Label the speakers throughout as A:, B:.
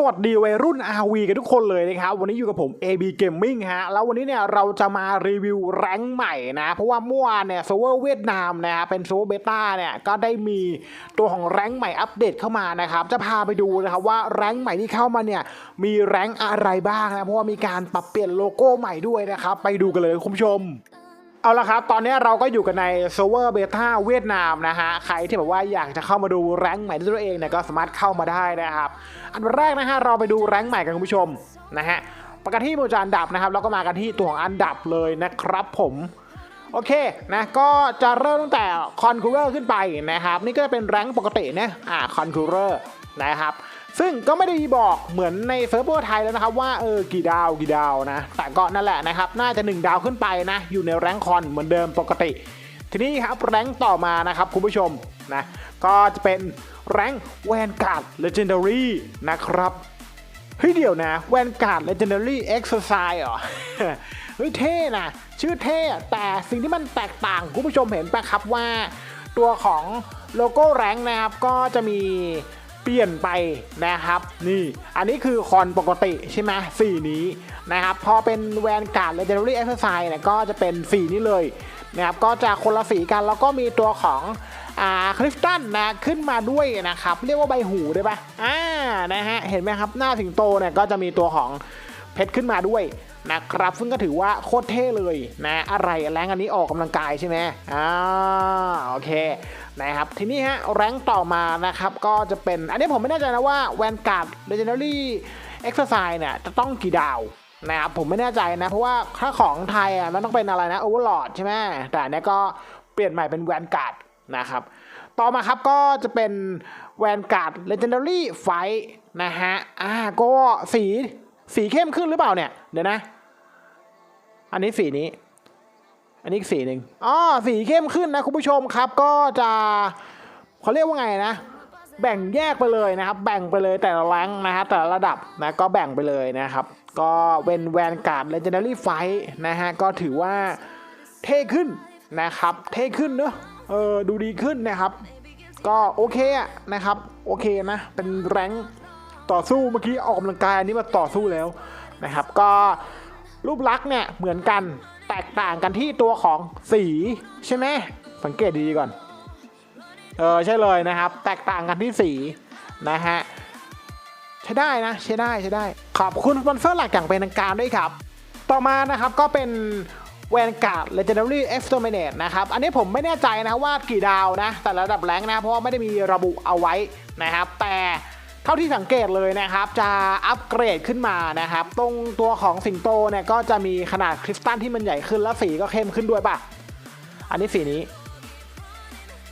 A: สวัสดีวัยรุ่น RV กันทุกคนเลยนะครับ วันนี้อยู่กับผม AB Gaming ฮะ แล้ววันนี้เนี่ยเราจะมารีวิวแรงใหม่นะ เพราะว่าเมื่อวานเนี่ยเซิร์ฟเวอร์เวียดนามนะเป็นเซิร์ฟเวอร์เบต้าเนี่ยก็ได้มีตัวของแรงใหม่อัปเดตเข้ามานะครับ จะพาไปดูนะครับว่าแรงใหม่ที่เข้ามาเนี่ยมีแรงอะไรบ้างนะ เพราะว่ามีการปรับเปลี่ยนโลโก้ใหม่ด้วยนะครับ ไปดูกันเลยคุณผู้ชม เอาละครับ ตอนนี้เราก็อยู่กันในเซิร์ฟเวอร์เบต้าเวียดนามนะฮะ ใครที่แบบว่าอยากจะเข้ามาดูแรงค์ใหม่ด้วยตัวเองเนี่ยก็สามารถเข้ามาได้นะครับ อันแรกนะฮะเราไปดูแรงค์ใหม่กันคุณผู้ชมนะฮะประกันที่หมูจานดับนะครับแล้วก็มากันที่ตัวของอันดับเลยนะครับผมโอเคนะก็จะเริ่มตั้งแต่คอนคูเลอร์ขึ้นไปนะครับ นี่ก็จะเป็นแรงค์ปกตินะอ่าคอนคูเลอร์นะครับ ซึ่งก็ไม่ได้บอกเหมือนในเซิร์ฟเวอร์ไทยแล้วนะครับว่าเออกี่ดาวกี่ดาวนะ แต่ก็นั่นแหละนะครับ น่าจะ 1 ดาวขึ้นไปนะ อยู่ในแรงค์คอนเหมือนเดิมปกติ ทีนี้ครับแรงค์ต่อมานะครับคุณผู้ชมนะก็จะเป็นแรงค์แวนการ์ดเลเจนดารีนะครับเฮ้ยเดี๋ยวนะแวนการ์ด Legendary Exercise เหรอเฮ้ยเท่นะชื่อเท่แต่สิ่งที่มันแตกต่างคุณผู้ชมเห็นปะครับว่า ตัวของโลโก้แรงค์นะครับก็จะมี เปลี่ยนไปนะครับ นี่ อันนี้คือคอนปกติใช่ไหมสีนี้นะครับ พอเป็นแวนการ์ด Legendary Exercise เนี่ยก็จะเป็นสีนี้เลยนะครับ ก็จะคนละสีกัน แล้วก็มีตัวของอ่าคลิฟตันนะขึ้นมาด้วยนะครับ เรียกว่าใบหูได้ปะอ่านะฮะ เห็นไหมครับ หน้าสิงโตเนี่ยก็จะมีตัวของเพชรขึ้นมาด้วย นะครับซึ่งก็ถือว่าโคตรเท่เลยนะอะไรแรงอันนี้ออกกำลังกายใช่ไหมอ่าโอเคนะครับทีนี้ฮะแรงต่อมานะครับก็จะเป็นอันนี้ผมไม่แน่ใจนะว่าแวนการ์ดเลเจนดารี่เอ็กซ์ไซส์เนี่ยจะต้องกี่ดาวนะครับผมไม่แน่ใจนะ เพราะว่าถ้าของไทยอะมันต้องเป็นอะไรนะโอเวอร์ลอดใช่ไหมแต่อันเนี้ยก็เปลี่ยนใหม่เป็นแวนการ์ดนะครับต่อมาครับก็จะเป็นแวนการ์ดเลเจนดารี่ไฟนะฮะอ่าก็สีสีเข้มขึ้นหรือเปล่าเนี่ย เดี๋ยวนะ อันนี้สีนี้ อันนี้อีกสีหนึ่งอ๋อสีเข้มขึ้นนะคุณผู้ชมครับ ก็จะเขาเรียกว่าไงนะ แบ่งแยกไปเลยนะครับ แบ่งไปเลยแต่ละแรงนะฮะแต่ละระดับนะก็แบ่งไปเลยนะครับ ก็เป็นแวนการ์ดเลเจนดารี่ไฟนะฮะก็ถือว่าเท่ขึ้นนะครับ เท่ขึ้นเนอะเออดูดีขึ้นนะครับ ก็โอเคอะนะครับ โอเคนะ เป็นแรงต่อสู้เมื่อกี้ออกกำลังกายอันนี้มาต่อสู้แล้วนะครับ ก็ รูปลักษณ์เนี่ยเหมือนกันแตกต่างกันที่ตัวของสีใช่ไหมสังเกตดีๆก่อน เออใช่เลยนะครับ แตกต่างกันที่สีนะฮะใช้ได้นะใช้ได้ใช้ได้ ขอบคุณสปอนเซอร์หลักอย่างเป็นทางการด้วยครับ ต่อมานะครับก็เป็นแวนการ์ด Legendary Exterminate นะครับ อันนี้ผมไม่แน่ใจนะว่ากี่ดาวนะ แต่ระดับแรงนะ เพราะว่าไม่ได้มีระบุเอาไว้นะครับ แต่ เท่าที่สังเกตเลยนะครับ จะอัปเกรดขึ้นมานะครับ ตรงตัวของสิงโตเนี่ยก็จะมีขนาดคริสตัลที่มันใหญ่ขึ้นแล้วสีก็เข้มขึ้นด้วยป่ะ อันนี้สีนี้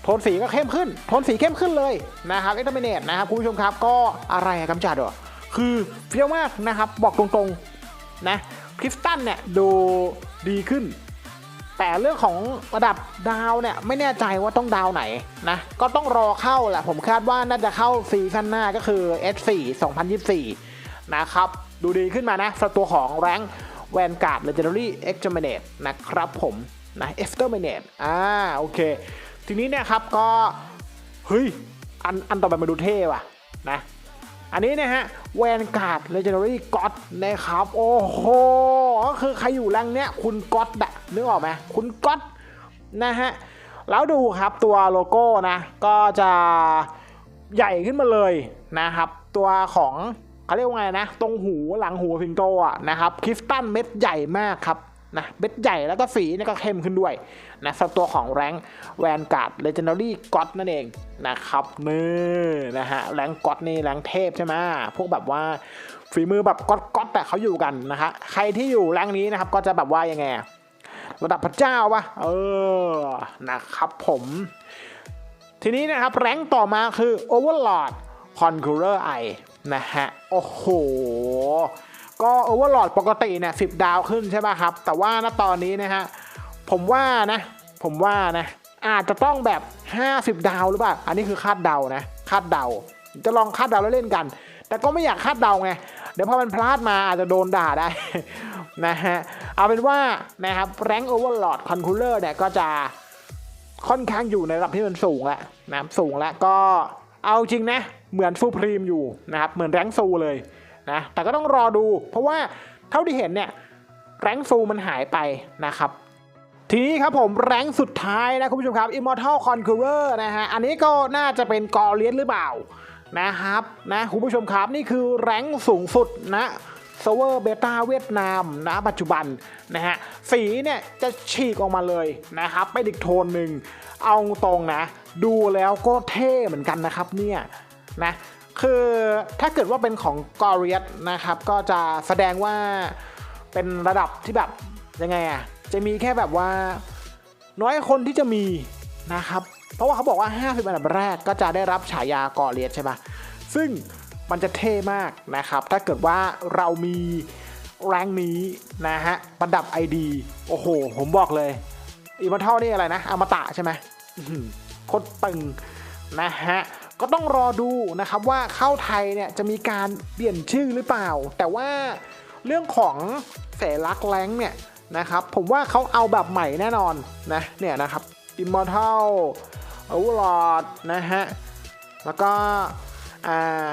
A: โทนสีก็เข้มขึ้น โทนสีเข้มขึ้นเลยนะครับเอ็กซ์เมเนตนะครับคุณผู้ชมครับก็อะไรอะกำจัดเหรอคือเฟี้ยวมากนะครับ บอกตรงๆนะคริสตันเนี่ยดูดีขึ้น แต่เรื่องของระดับดาวเนี่ยไม่แน่ใจว่าต้องดาวไหนนะก็ต้องรอเข้าแหละผมคาดว่าน่าจะเข้าซีซั่นหน้าก็คือ S4 2024 นะครับ ดูดีขึ้นมานะสตัวของแรงแวนการ์ด Legendary Exterminate นะครับผมนะ Exterminate อ่าโอเค ทีนี้เนี่ยครับก็ เฮ้ย อันอันต่อไปมาดูเท่ว่ะนะอันนี้นะฮะแวนการ์ดเลเจนดารี่ก็อดนะครับ โอ้โหก็คือใครอยู่แรงเนี้ยคุณก็อดอะ นึกออกไหมคุณก็อดนะฮะแล้วดูครับตัวโลโก้นะก็จะใหญ่ขึ้นมาเลยนะครับ ตัวของเขาเรียกว่าไงนะ ตรงหูหลังหูสิงโตอะนะครับคริสตัลเม็ดใหญ่มากครับนะเม็ดใหญ่แล้วก็สีนี่ก็เข้มขึ้นด้วยนะสำหรับตัวของแรงแวนการ์ดเลเจนดารี่ก็อดนั่นเองนะครับนี่นะฮะแรงก็อดนี่แรงเทพใช่ไหมพวกแบบว่าฝีมือแบบก็อดก็อดแต่เขาอยู่กันนะฮะใครที่อยู่แรงนี้นะครับก็จะแบบว่ายังไง ระดับพระเจ้าปะเออนะครับผม ทีนี้นะครับ แรงต่อมาคือ Overlord Conqueror Eye นะฮะ โอ้โห ก็ Overlord ปกติเนี่ยสิดาวขึ้นใช่ป่ะครับ แต่ว่าณตอนนี้นะฮะ ผมว่านะ ผมว่านะ อาจจะต้องแบบ 50 ดาวหรือเปล่า อันนี้คือคาดเดานะ คาดเดา จะลองคาดเดาแล้วเล่นกัน แต่ก็ไม่อยากคาดเดาไง เดี๋ยวพอมันพลาดมาอาจจะโดนด่าได้ นะฮะ เอาเป็นว่านะครับแรงค์ Overlord Conqueror เนี่ยก็จะค่อนข้างอยู่ในระดับที่มันสูงแล้วนะสูงแล้วก็เอาจริงนะ เหมือนซูพรีมอยู่นะครับ เหมือนแรงซูเลยนะแต่ก็ต้องรอดู เพราะว่าเท่าที่เห็นเนี่ยแรงซูมันหายไปนะครับ ทีนี้ครับผมแรงสุดท้ายนะคุณผู้ชมครับ Immortal Conqueror นะฮะ อันนี้ก็น่าจะเป็นกอเลียนหรือเปล่านะครับนะคุณผู้ชมครับนี่คือแรงสูงสุดนะ เซเวอร์เบต้าเวียดนามนะปัจจุบันนะฮะสีเนี่ยจะฉีกออกมาเลยนะครับไปนอีกโทนหนึ่งเอาตรงนะ ดูแล้วก็เท่เหมือนกันนะครับเนี่ยนะคือถ้าเกิดว่าเป็นของกอเรียสนะครับก็จะแสดงว่าเป็นระดับที่แบบยังไงอะจะมีแค่แบบว่าน้อยคนที่จะมีนะครับ เพราะว่าเขาบอกว่า 50 อันดับแรกก็จะได้รับฉายากอเลียนใช่ไหมซึ่ง มันจะเท่มากนะครับ ถ้าเกิดว่าเรามีแรงนี้นะฮะประดับ ID โอ้โห ผมบอกเลยอีมาเท่านี่อะไรนะอมตะใช่ไหมโคตรตึงนะฮะก็ต้องรอดูนะครับว่าเข้าไทยเนี่ยจะมีการเปลี่ยนชื่อหรือเปล่า แต่ว่าเรื่องของเสลักแรงเนี่ยนะครับผมว่าเขาเอาแบบใหม่แน่นอนนะเนี่ยนะครับ Immortal Overlord นะฮะแล้วก็อ่า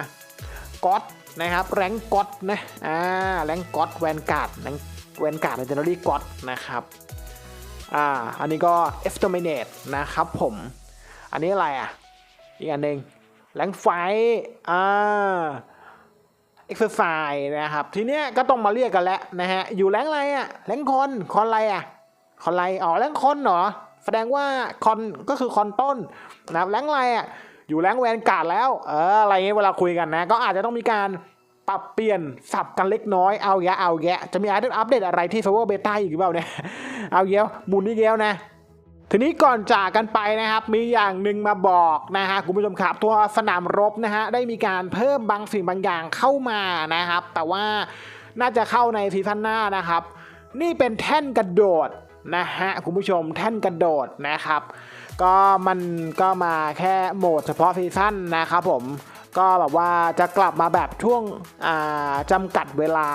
A: ก็อดนะครับแรงก็อดนะอ่าแรงก็อดแวนการ์ดแรงแวนการ์ดในเจนเนอรี่ก็อดนะครับอ่าอันนี้ก็ Exterminate นะครับผม อันนี้อะไรอะ อีกอันหนึ่งแรงไฟอ่าเอ็กซ์ไซส์นะครับ ทีเนี้ยก็ต้องมาเรียกกันแล้วนะฮะ อยู่แรงอะไรอะแรงคอนคอนอะไรอะคอนอะไรอ๋อแรงคอนเหรอ แสดงว่าคอนก็คือคอนต้นนะครับแรงอะไรอะ อยู่แรงแวนการ์ดแล้วเอออะไรเงี้ยเวลาคุยกันนะ ก็อาจจะต้องมีการปรับเปลี่ยนสับกันเล็กน้อยเอาแยะเอาแยะจะมีอัปเดตอะไรที่ Server Beta อีกหรือเปล่าเนี่ยเอาแยะหมุนนี่แย้วนะทีนี้ก่อนจากกันไปนะครับ มีอย่างหนึ่งมาบอกนะฮะคุณผู้ชมครับตัวสนามรบนะฮะได้มีการเพิ่มบางสิ่งบางอย่างเข้ามานะครับ แต่ว่าน่าจะเข้าในซีซั่นหน้านะครับ นี่เป็นแท่นกระโดดนะฮะคุณผู้ชมแท่นกระโดดนะครับ ก็มันก็มาแค่โหมดเฉพาะซีซั่นนะครับผมก็แบบว่าจะกลับมาแบบช่วงจำกัดเวลา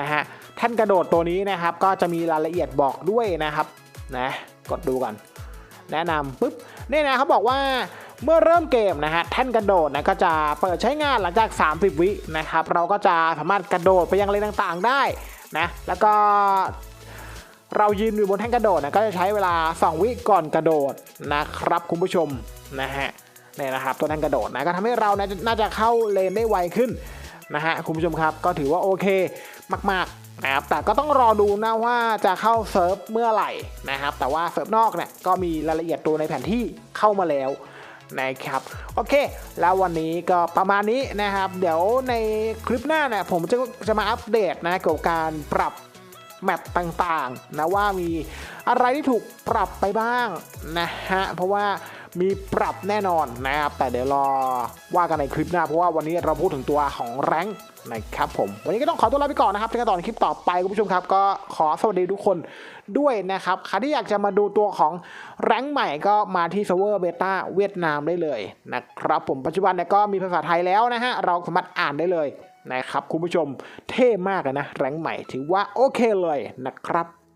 A: นะฮะแท่นกระโดดตัวนี้นะครับ ก็จะมีรายละเอียดบอกด้วยนะครับนะกดดูกัน แนะนำปุ๊บนี่นะเขาบอกว่าเมื่อเริ่มเกมนะฮะแท่นกระโดดนะก็จะเปิดใช้งานหลังจาก 30 วินะครับ เราก็จะสามารถกระโดดไปยังเลนต่างๆได้นะแล้วก็ เรายืนอยู่บนแท่นกระโดดนะก็จะใช้เวลา 2 วิก่อนกระโดดนะครับคุณผู้ชมนะฮะเนี่ยนะครับตัวแท่นกระโดดนะก็ทำให้เรานะน่าจะเข้าเลนได้ไวขึ้นนะฮะคุณผู้ชมครับก็ถือว่าโอเคมากๆนะครับแต่ก็ต้องรอดูนะว่าจะเข้าเซิร์ฟเมื่อไหร่นะครับแต่ว่าเซิร์ฟนอกเนี่ยก็มีรายละเอียดตัวในแผนที่เข้ามาแล้วนะครับโอเค แล้ววันนี้ก็ประมาณนี้นะครับ เดี๋ยวในคลิปหน้าเนี่ยผมจะจะมาอัปเดตนะเกี่ยวกับการปรับ แมปต่างๆนะว่ามีอะไรที่ถูกปรับไปบ้างนะฮะเพราะว่ามีปรับแน่นอนนะครับแต่เดี๋ยวรอว่ากันในคลิปหน้าเพราะว่าวันนี้เราพูดถึงตัวของแรงค์นะครับผมวันนี้ก็ต้องขอตัวลาไปก่อนนะครับเจอกันต่อในคลิปต่อไปคุณผู้ชมครับ ก็ขอสวัสดีทุกคนด้วยนะครับใครที่อยากจะมาดูตัวของแรงค์ใหม่ก็มาที่เซิร์ฟเวอร์เบต้าเวียดนามได้เลยนะครับผมปัจจุบันเนี่ยก็มีภาษาไทยแล้วนะฮะเราสามารถอ่านได้เลย นะครับคุณผู้ชมเท่มากนะแรงใหม่ถือว่าโอเคเลยนะครับ